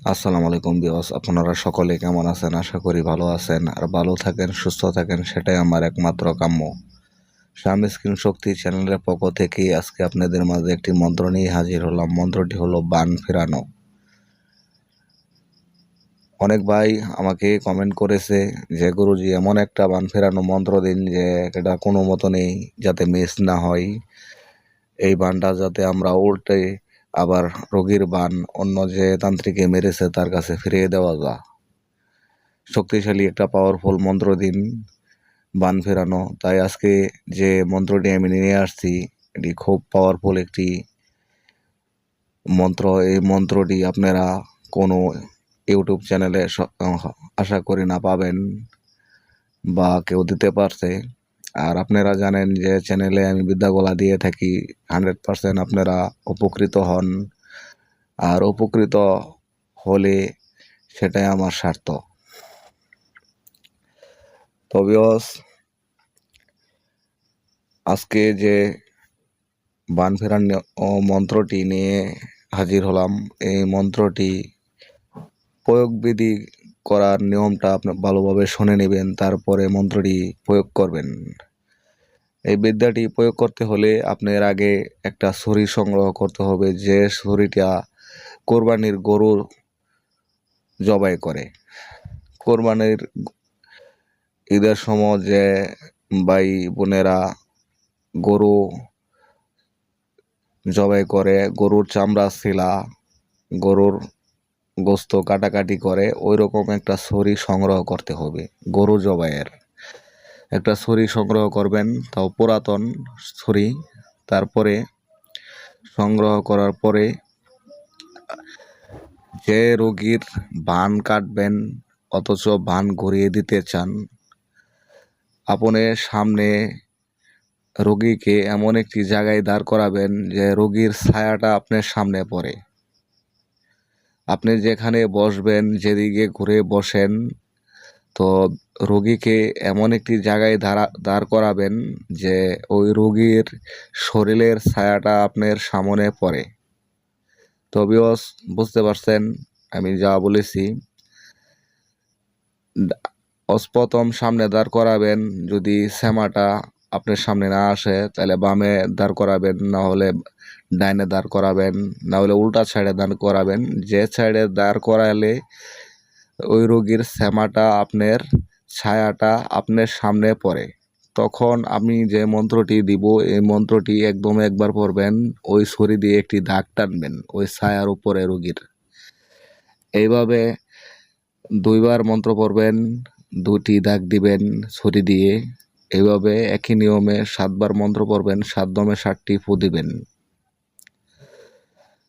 আসসালামু আলাইকুম বিয়স আপনারা সকলে কেমন আছেন? আশা করি ভালো আছেন আর ভালো থাকেন, সুস্থ থাকেন, সেটাই আমার একমাত্র কাম্য। স্বামী স্ক্রিন শক্তি চ্যানেলের পক্ষ থেকে আজকে আপনাদের মাঝে একটি মন্ত্র নিয়ে হাজির হলাম। মন্ত্রটি হলো, বান ফেরানো। অনেক ভাই আমাকে কমেন্ট করেছে যে, গুরুজি, এমন একটা বান ফেরানো মন্ত্র দিন যে, এটা কোনো মতো নেই, যাতে মিস না হয়। এই বানটা যাতে আমরা উল্টে আবার রোগীর বান অন্য যে তান্ত্রিকে মেরেছে তার কাছে ফিরিয়ে দেওয়া যা। শক্তিশালী একটা পাওয়ারফুল মন্ত্র দিন, বান ফেরানো। তাই আজকে যে মন্ত্রটি আমি নিয়ে আসছি, এটি খুব পাওয়ারফুল একটি মন্ত্র। এই মন্ত্রটি আপনারা কোনো ইউটিউব চ্যানেলে আশা করি না পাবেন বা কেউ দিতে পারছে। আর আপনারা জানেন যে চ্যানেলে আমি বিদ্যাগোলা দিয়ে থাকি হান্ড্রেড পারসেন্ট আপনারা উপকৃত হন। আর উপকৃত হলে সেটাই আমার স্বার্থ। তবেও আজকে যে বান ফেরার মন্ত্রটি নিয়ে হাজির হলাম, এই মন্ত্রটি প্রয়োগবিধি করার নিয়মটা আপনি ভালোভাবে শুনে নেবেন, তারপরে মন্ত্রটি প্রয়োগ করবেন। এই বিদ্যাটি প্রয়োগ করতে হলে আপনার আগে একটা ছড়ি সংগ্রহ করতে হবে, যে ছড়িটা কোরবানির গরু জবাই করে। কোরবানির ঈদের সময় যে ভাই বোনেরা গরু জবাই করে, গরুর চামড়া শিলা, গরুর গোস্ত কাটাকাটি করে ওই রকম একটা ছড়ি সংগ্রহ করতে হবে, গরু জবাইয়ের। একটা ছড়ি সংগ্রহ করবেন, তাও পুরাতন ছড়ি তারপরে সংগ্রহ করার পরে যে রোগীর বান কাটবেন, অথচ বান ঘুরিয়ে দিতে চান, আপনি সামনে রোগীকে এমন একটি জায়গায় দাঁড় করাবেন যে রোগীর ছায়াটা আপনার সামনে পড়ে। আপনি যেখানে বসবেন, যেদিকে ঘুরে বসেন, তো রোগীকে এমন একটি জায়গায় দাঁড়া দাঁড় করাবেন যে ওই রোগীর শরীরের ছায়াটা আপনার সামনে পড়ে। তবেও বুঝতে পারছেন আমি যা বলেছি। অস্পতম সামনে দাঁড় করাবেন যদি শ্যামাটা আপনার সামনে না আসে, তাহলে বামে দাঁড় করাবেন, না হলে ডাইনে দাঁড় করাবেন, না হলে উল্টা সাইডে দাঁড় করাবেন। যে সাইডে দাঁড় করালে ওই রোগীর শ্যামাটা, আপনার ছায়াটা আপনার সামনে পড়ে। তখন আমি যে মন্ত্রটি দিব, এই মন্ত্রটি একদম একবার পড়বেন, ওই ছড়ি দিয়ে একটি দাগ টানবেন, ওই ছায়ার উপরে রোগীর। এইভাবে দুইবার মন্ত্র পড়বেন, দুটি দাগ দিবেন ছড়ি দিয়ে। এইভাবে একই নিয়মে সাতবার মন্ত্র পড়বেন সাত দমে ষাটটি ফু দিবেন।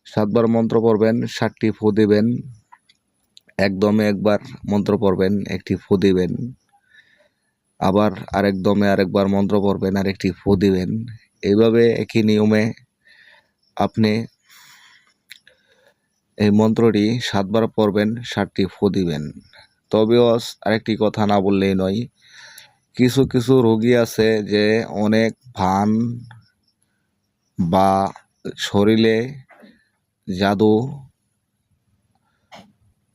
সাতবার মন্ত্র পড়বেন ষাটটি ফু দিবেন, একদমে একবার মন্ত্র পড়বেন, একটি ফু দিবেন। আবার আরেক দমে আরেকবার মন্ত্র পড়বেন আর একটি ফু দিবেন। এইভাবে একই নিয়মে আপনি এই মন্ত্রটি সাতবার পড়বেন ষাটটি ফু দিবেন। তবেও আরেকটি কথা না বললেই নয় কিছু কিছু রোগী আছে যে অনেক ভান বা শরীরে জাদু,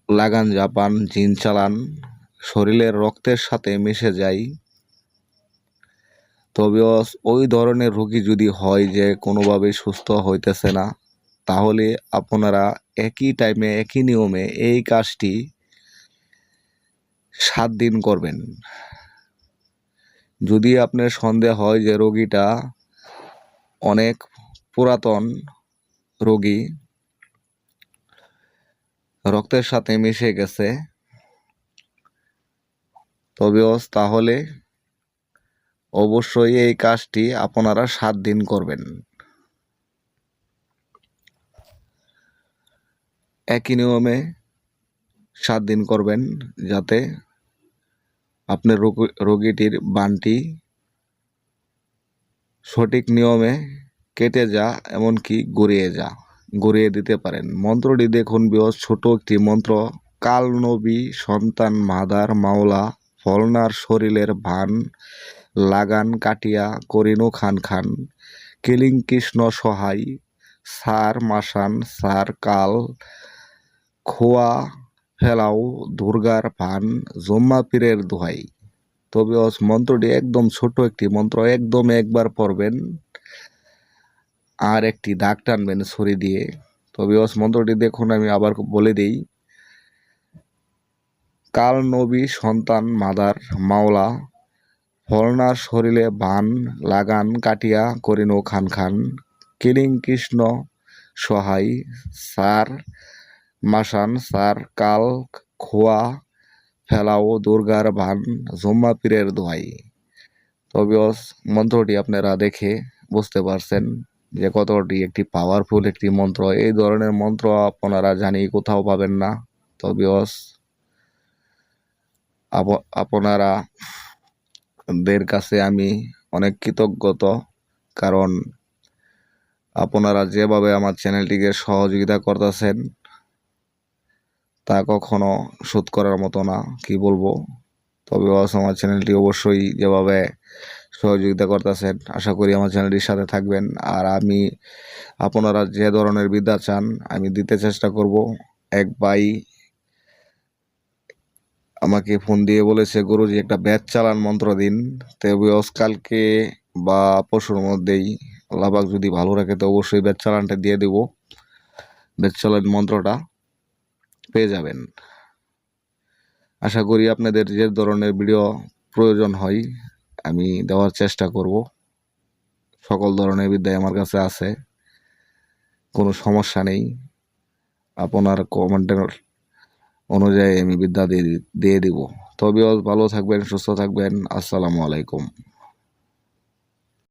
লাগান জাপান, জিন চালান, শরীরের রক্তের সাথে মিশে যায়। তবে ওই ধরনের রোগী যদি হয় যে কোনোভাবে সুস্থ হইতেছে না, তাহলে আপনারা একই টাইমে একই নিয়মে এই কাজটি সাত দিন করবেন। যদি আপনার সন্দেহ হয় যে রোগীটা অনেক পুরাতন রোগী, রক্তের সাথে মিশে গেছে তবেও তাহলে অবশ্যই এই কাজটি আপনারা সাত দিন করবেন। একই নিয়মে সাত দিন করবেন যাতে আপনার রোগ- রোগীটির বানটি সঠিক নিয়মে কেটে যা, এমনকি গড়িয়ে যা, গড়িয়ে দিতে পারেন। মন্ত্রটি দেখুন বৃহৎ ছোট একটি মন্ত্র। কাল নবী, সন্তান, মাদার, মাওলা, ফলনার শরীরের ভান, লাগান কাটিয়া করিনু খান খান। কিলিং কৃষ্ণ সহায়, সার মাসান, সার কাল, খোয়া ফেলাও দুর্গার পান, জম্মা পীরের দোহাই। তবে ওস মন্ত্রটি একদম ছোট একটি মন্ত্র, একদম একবার পড়বেন আর একটি দাগ টানবেন ছড়ি দিয়ে। তবে ওস মন্ত্রটি দেখুন, আমি আবার বলে দিই। কাল নবী, সন্তান, মাদার, মাওলা ফলনার শরীরে বান, লাগান, কাটিয়া করিন খান খান কিলিং কৃষ্ণ সহায় সার মাসান, সার, কাল, খোয়া, ফেলাও, দুর্গার ভান, জম্মা পীরের দোহাই। তবে ওস মন্ত্রটি আপনারা দেখে বুঝতে পারছেন যে কতটি একটি পাওয়ারফুল একটি মন্ত্র। এই ধরনের মন্ত্র আপনারা জানি, কোথাও পাবেন না। তবে ওস আপ- আপনারা দের কাছে আমি অনেক কৃতজ্ঞত, কারণ আপনারা যেভাবে আমার চ্যানেলটিকে সহযোগিতা করতেছেন তা কখনো শোধ করার মতো না, কি বলব? তবে আমার চ্যানেলটি অবশ্যই যেভাবে সহযোগিতা করতেছেন, আশা করি আমার চ্যানেলটির সাথে থাকবেন। আর আমি, আপনারা যে ধরনের বিদ্যা চান, আমি দিতে চেষ্টা করব। এক ভাই আমাকে ফোন দিয়ে বলেছে, গুরুজি, একটা ব্যাচ চালান মন্ত্র দিন। তবে কালকে বা পশুর মধ্যেই আল্লাহবাক যদি ভালো রাখে, তো অবশ্যই ব্যাচ চালানটা দিয়ে দেব। ব্যাচ চালান মন্ত্রটা। পেয়ে যাবেন। আশা করি আপনাদের যে ধরনের ভিডিও প্রয়োজন হয়, আমি দেওয়ার চেষ্টা করব। সকল ধরনের বিদ্যায় আমার কাছে আছে, কোনো সমস্যা নেই। আপনার কমেন্টের অনুযায়ী আমি বিদ্যা দিয়ে দিয়ে দিব। তবে ভালো থাকবেন, সুস্থ থাকবেন। আসসালামু আলাইকুম।